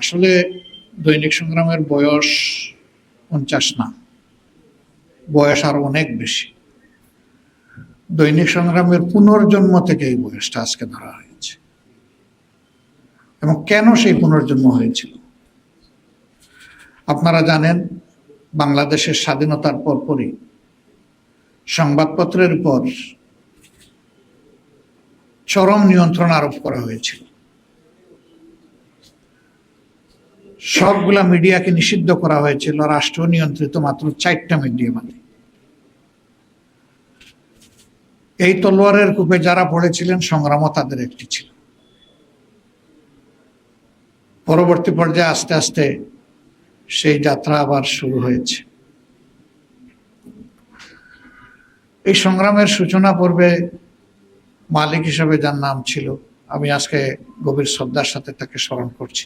আসলে দৈনিক সংগ্রামের বয়স পঞ্চাশ না, বয়স আরও অনেক বেশি। দৈনিক সংগ্রামের পুনর্জন্ম থেকে এই বয়সটা আজকে ধরা হয়েছে। এবং কেন সেই পুনর্জন্ম হয়েছিল? আপনারা জানেন, বাংলাদেশের স্বাধীনতার পরপরই সংবাদপত্রের উপর চরম নিয়ন্ত্রণ আরোপ করা হয়েছিল। সবগুলা মিডিয়াকে নিষিদ্ধ করা হয়েছিল রাষ্ট্র নিয়ন্ত্রিত মাত্র চারটা মিডিয়া মানে এই তলোয়ারের কূপে যারা পড়েছিলেন, সংগ্রামও তাদের একটি ছিল। পরবর্তী পর্যায়ে আস্তে আস্তে সেই যাত্রা আবার শুরু হয়েছে। এই সংগ্রামের সূচনা পর্বে মালিক হিসেবে যার নাম ছিল, আমি আজকে গভীর শ্রদ্ধার সাথে তাকে স্মরণ করছি।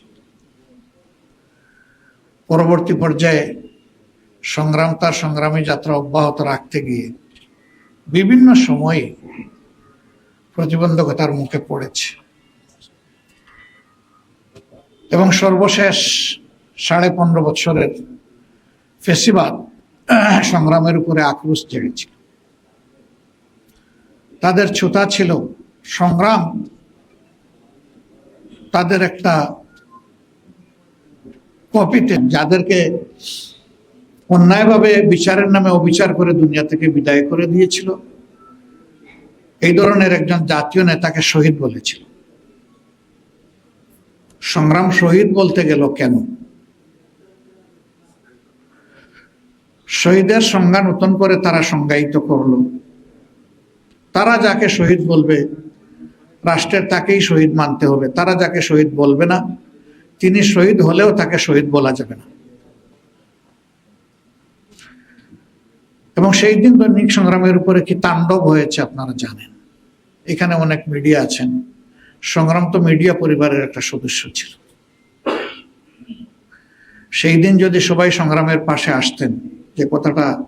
পরবর্তী পর্যায়ে সংগ্রাম, তার সংগ্রামী যাত্রা অব্যাহত রাখতে গিয়ে বিভিন্ন সময়ে প্রতিবন্ধকতার মুখে পড়েছে। এবং সর্বশেষ সাড়ে পনেরো বছরের ফেসিবাদ সংগ্রামের উপরে আক্রোশ জেগেছিল। তাদের ছুতা ছিল সংগ্রাম, তাদের একটা কপিতে যাদেরকে অন্যায়ভাবে বিচারের নামে অবিচার করে দুনিয়া থেকে বিদায় করে দিয়েছিল। এই ধরনের একজন জাতীয় নেতাকে শহীদ বলেছিল। সংগ্রাম শহীদ বলতে গেল কেন? শহীদের সংজ্ঞা নতুন করে তারা সংজ্ঞায়িত করল। তারা যাকে শহীদ বলবে, রাষ্ট্রের তাকেই শহীদ মানতে হবে। তারা যাকে শহীদ বলবে না তিনি শহীদ হলেও তাকে শহীদ বলা যাবে না। এবং সেই দিন দৈনিক সংগ্রামের উপরে কি তাণ্ডব হয়েছে আপনারা জানেন? এখানে অনেক মিডিয়া আছেন। সংগ্রাম তো মিডিয়া পরিবারের একটা সদস্য ছিল। সেই দিন যদি সবাই সংগ্রামের পাশে আসতেন, যে কথাটা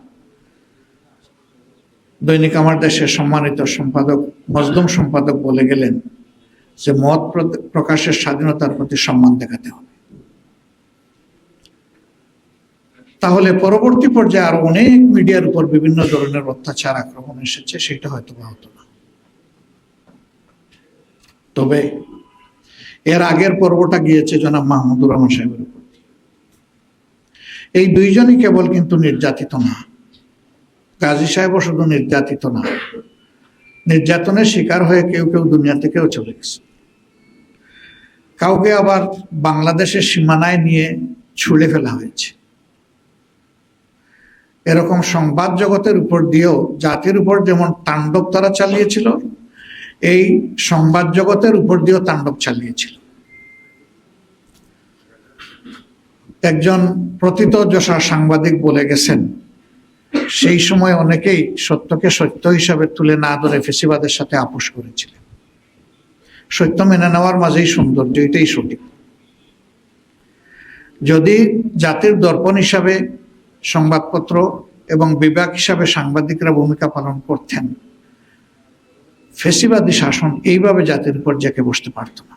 দৈনিক আমার দেশের সম্মানিত সম্পাদক, মজদুম সম্পাদক বলে গেলেন যে মত প্রকাশের স্বাধীনতার প্রতি সম্মান দেখাতে হবে। তাহলে পরবর্তী পর্যায়ে আরও অনেক মিডিয়ার উপর বিভিন্ন ধরনের অত্যাচার, আক্রমণ এসেছে, সেটা হয়তো বা হতো না। তবে এর আগের পর্বটা গিয়েছে জনাব মাহমুদুর রহমান সাহেবের উপর এই দুইজনই কেবল কিন্তু নির্যাতিত না। গাজী সাহেবও শুধু নির্যাতিত না, নির্যাতনের শিকার হয়ে কেউ কেউ দুনিয়া থেকেও চলে গেছে। কাউকে আবার বাংলাদেশের সীমানায় নিয়ে ছুড়ে ফেলা হয়েছে। এরকম সংবাদ জগতের উপর দিয়েও জাতির উপর যেমন তাণ্ডব তারা চালিয়েছিল, এই সংবাদ জগতের উপর দিয়েও তাণ্ডব চালিয়েছিল। একজন প্রতীত যশা সাংবাদিক বলে গেছেন, সেই সময় অনেকেই সত্যকে সত্য হিসাবে তুলে না ধরে ফেসিবাদের সাথে আপোষ করেছিলেন। সত্য মেনে নেওয়ার মাঝেই সৌন্দর্য, এটাই সঠিক। যদি জাতির দর্পণ হিসাবে সংবাদপত্র এবং বিভাগ হিসাবে সাংবাদিকরা ভূমিকা পালন করতেন, ফেসিবাদী শাসন এইভাবে জাতির উপর জেকে বসতে পারত না।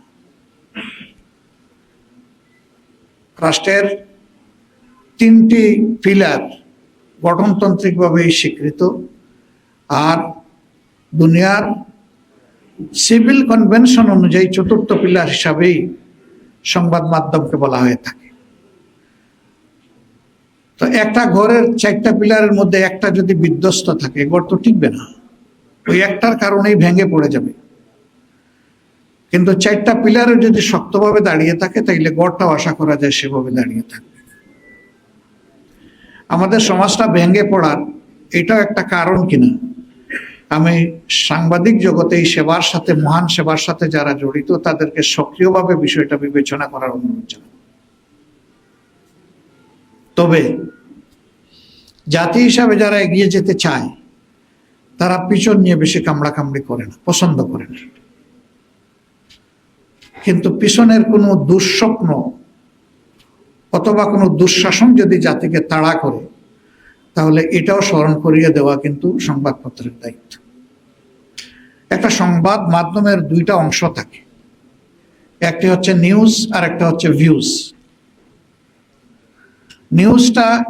রাষ্ট্রের তিনটি পিলার গঠনতান্ত্রিকভাবে স্বীকৃত, আর দুনিয়ার সিভিল কনভেনশন অনুযায়ী চতুর্থ পিলার হিসাবেই সংবাদ মাধ্যমকে বলা হয়ে থাকে। তো একটা ঘরের চারটা পিলারের মধ্যে একটা যদি বিধ্বস্ত থাকে, ঘর তো টিকবে না। ওই একটার কারণেই ভেঙে পড়ে যাবে। কিন্তু চারটা পিলারে যদি শক্তভাবে দাঁড়িয়ে থাকে, তাইলে গড়টাও আশা করা যায় সেভাবে দাঁড়িয়ে থাকবে। আমাদের সমাজটা ভেঙে পড়ার এটাও একটা কারণ কিনা? আমি সাংবাদিক জগতে এই সেবার সাথে, মহান সেবার সাথে যারা জড়িত, তাদেরকে সক্রিয়ভাবে বিষয়টা বিবেচনা করার অনুরোধ জানাই। তবে জাতি হিসাবে যারা এগিয়ে যেতে চায়, তারা পিছন নিয়ে বেশি কামড়া কামড়ি করে না, পছন্দ করে না। কিন্তু পিছনের কোনো দুঃস্বপ্ন অথবা কোনো দুঃশাসন যদি জাতিকে তাড়া করে তাহলে এটাও স্মরণ করিয়ে দেওয়া কিন্তু সংবাদপত্রের দায়িত্ব। একটা সংবাদ মাধ্যমের দুইটা অংশ থাকে। একটি হচ্ছে নিউজ, আর একটা হচ্ছে ভিউজ। নিউজটা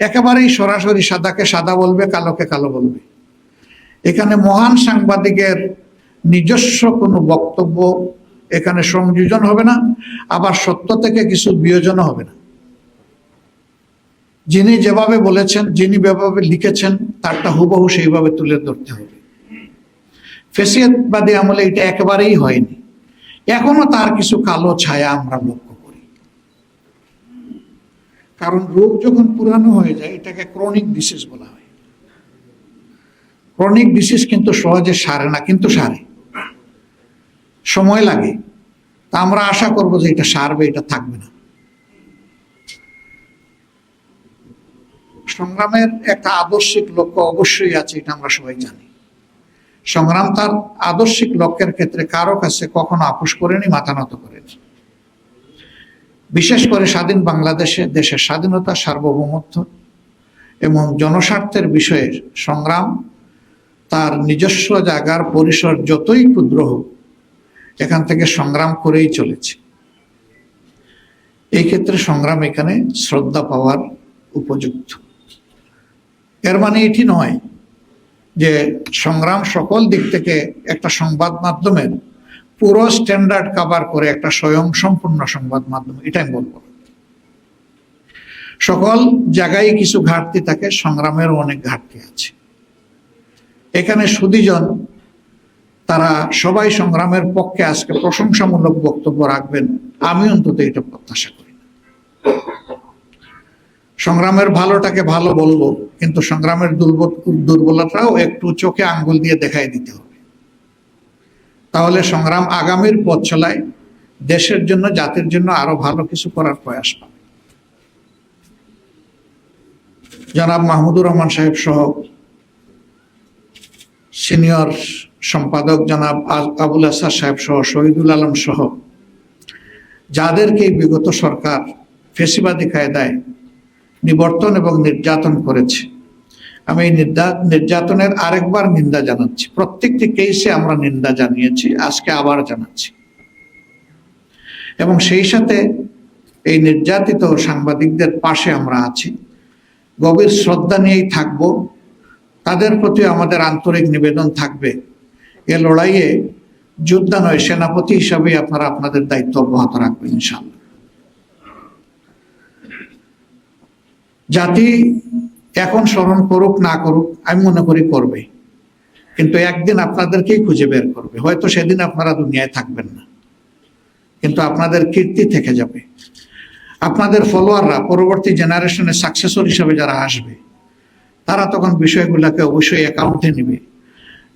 একেবারেই সরাসরি সাদাকে সাদা বলবে, কালোকে কালো বলবে। এখানে মহান সাংবাদিকের নিজস্ব কোনো বক্তব্য এখানে সংযোজন হবে না, আবার সত্য থেকে কিছু বিয়োজনও হবে না। যিনি যেভাবে বলেছেন, যিনি যেভাবে লিখেছেন, তারটা হুবহু সেইভাবে তুলে ধরতে হবে। ফেসিয়াতবাদী আমলে এটা একেবারেই হয়নি। এখনও তার কিছু কালো ছায়া আমরা লক্ষ্য করি। কারণ রোগ যখন পুরানো হয়ে যায়, এটাকে ক্রনিক ডিসিজ বলা হয়। ক্রনিক ডিসিজ কিন্তু সহজে সারে না, কিন্তু সারে। সময় লাগে। তা আমরা আশা করব যে এটা সারবে, এটা থাকবে না। সংগ্রামের একটা আদর্শিক লক্ষ্য অবশ্যই আছে, এটা আমরা সবাই জানি। সংগ্রাম তার আদর্শিক লক্ষ্যের ক্ষেত্রে কারও কাছে কখনো আপোষ করেনি, মাথা নত করেনি। বিশেষ করে স্বাধীন বাংলাদেশে দেশের স্বাধীনতা সার্বভৌমত্ব এবং জনস্বার্থের বিষয়ে সংগ্রাম তার নিজস্ব জায়গার পরিসর যতই ক্ষুদ্র হোক, এখান থেকে সংগ্রাম করেই চলেছে। এই ক্ষেত্রে সংগ্রাম এখানে শ্রদ্ধা পাওয়ার উপযুক্ত। এর মানে এটি নয় যে সংগ্রাম সকল দিক থেকে একটা সংবাদ মাধ্যমের পুরো স্ট্যান্ডার্ড কাভার করে একটা স্বয়ং সম্পূর্ণ সংবাদ মাধ্যম এটা আমি বলব সকল জায়গায় কিছু ঘাটতি থাকে, সংগ্রামেরও অনেক ঘাটতি আছে এখানে সুদীজন, তারা সবাই সংগ্রামের পক্ষে আজকে প্রশংসামূলক বক্তব্য রাখবেন, আমি অন্তত এটা প্রত্যাশা করি। সংগ্রামের ভালোটাকে ভালো বলব, কিন্তু সংগ্রামের দুর্বল দুর্বলতাও একটু চোখে আঙ্গুল দিয়ে দেখাই দিতে হবে। তাহলে সংগ্রাম আগামীর পথ চলায় দেশের জন্য, জাতির জন্য আরও ভালো কিছু করার প্রয়াস পাবে। জনাব মাহমুদুর রহমান সাহেব সহ সিনিয়র সম্পাদক জনাব আবুল আসাদ সাহেব সহ, শহীদুল আলম সহ, যাদেরকে বিগত সরকার ফেসিবাদী কায়দায় নিবর্তন এবং নির্যাতন করেছে। আমি এই নির্যা- নির্যাতনের আরেকবার নিন্দা জানাচ্ছি। প্রত্যেকটি কেসে আমরা নিন্দা জানিয়েছি, আজকে আবার জানাচ্ছি। এবং সেই সাথে এই নির্যাতিত সাংবাদিকদের পাশে আমরা আছি। গভীর শ্রদ্ধা নিয়েই থাকব। তাদের প্রতি আমাদের আন্তরিক নিবেদন থাকবে। এ লড়াইয়ে যোদ্ধা নয় সেনাপতি হিসাবে আপনারা আপনাদের দায়িত্ব অব্যাহত রাখবেন ইনশাল্লাহ জাতি এখন স্মরণ করুক, না করুক, আমি মনে করি করবে। কিন্তু একদিন আপনাদেরকেই খুঁজে বের করবে। হয়তো সেদিন আপনারা দুনিয়ায় থাকবেন না। কিন্তু আপনাদের কীর্তি থেকে যাবে। আপনাদের ফলোয়াররা পরবর্তী জেনারেশনের সাকসেসর হিসাবে যারা আসবে, তারা তখন বিষয়গুলোকে অবশ্যই অ্যাকাউন্টে নেবে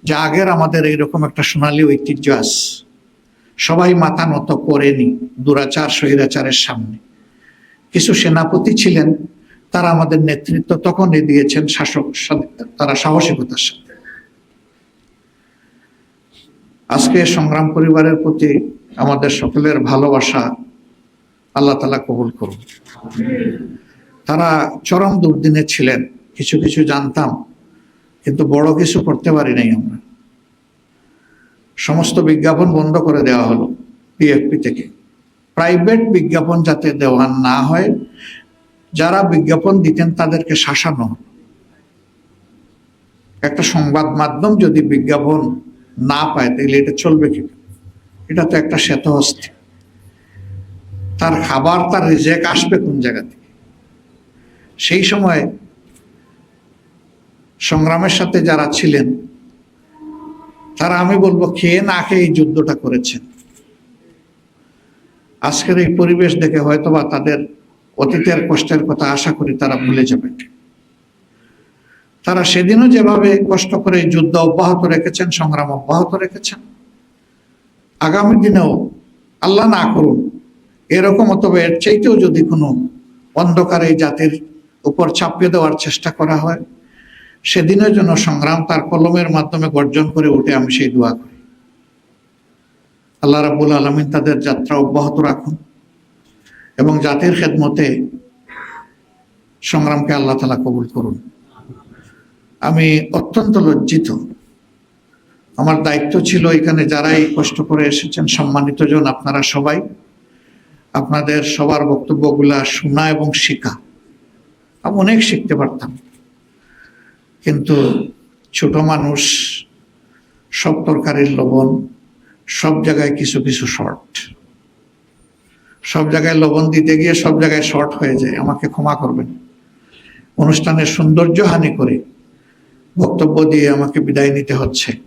যে আগের আমাদের এইরকম একটা সোনালী ঐতিহ্য আস। সবাই মাথা নত করেনি দুরাচার, স্বৈরাচারের সামনে। কিছু সেনাপতি ছিলেন তারা আমাদের নেতৃত্ব তখনই দিয়েছেন শাসক তারা সাহসিকতার সাথে। আজকে সংগ্রাম পরিবারের প্রতি আমাদের সকলের ভালোবাসা আল্লাহ তালা কবুল করুন। তারা চরম দুর্দিনে ছিলেন, কিছু কিছু জানতাম, কিন্তু বড় কিছু করতে পারি নাই আমরা। সমস্ত বিজ্ঞাপন বন্ধ করে দেওয়া হলো পিএফপি থেকে। প্রাইভেট বিজ্ঞাপন যাতে দেওয়া না হয় যারা বিজ্ঞাপন দিতেন তাদেরকে শাসানো একটা সংবাদ মাধ্যম যদি বিজ্ঞাপন না পায়, তাহলে এটা চলবে কি এটা তো একটা শ্বেতহস্তি। তার খাবার, তার রিজেক আসবে কোন জায়গা থেকে? সেই সময় সংগ্রামের সাথে যারা ছিলেন, তারা আমি বলব, খেয়ে না খেয়ে এই যুদ্ধটা করেছেন। আজকের এই পরিবেশ দেখে হয়তোবা তাদের অতীতের কষ্টের কথা আশা করি তারা ভুলে যাবে। তারা সেদিনও যেভাবে কষ্ট করে যুদ্ধ অব্যাহত রেখেছেন, সংগ্রাম অব্যাহত রেখেছেন, আগামী দিনেও আল্লাহ না করুন এরকম অথবা এর চাইতেও যদি কোনো অন্ধকার এই জাতির উপর চাপিয়ে দেওয়ার চেষ্টা করা হয় সেদিনের জন্য সংগ্রাম তার কলমের মাধ্যমে গর্জন করে উঠে আমি সেই দোয়া করি। আল্লাহ রাবুল আলমিন তাদের যাত্রা অব্যাহত রাখুন। এবং জাতির খেদমতে সংগ্রামকে আল্লাহ তালা কবুল করুন। আমি অত্যন্ত লজ্জিত। আমার দায়িত্ব ছিল এখানে যারাই কষ্ট করে এসেছেন, সম্মানিত জন, আপনারা সবাই। আপনাদের সবার বক্তব্যগুলা শোনা এবং শেখা। অনেক শিখতে পারতাম। কিন্তু ছোট মানুষ, সব তরকারির লবণ, সব জায়গায় কিছু কিছু শর্ট। সব জায়গায় লবণ দিতে গিয়ে সব জায়গায় শর্ট হয়ে যায়। আমাকে ক্ষমা করবেন। অনুষ্ঠানের সৌন্দর্য হানি করে বক্তব্য দিয়ে আমাকে বিদায় নিতে হচ্ছে।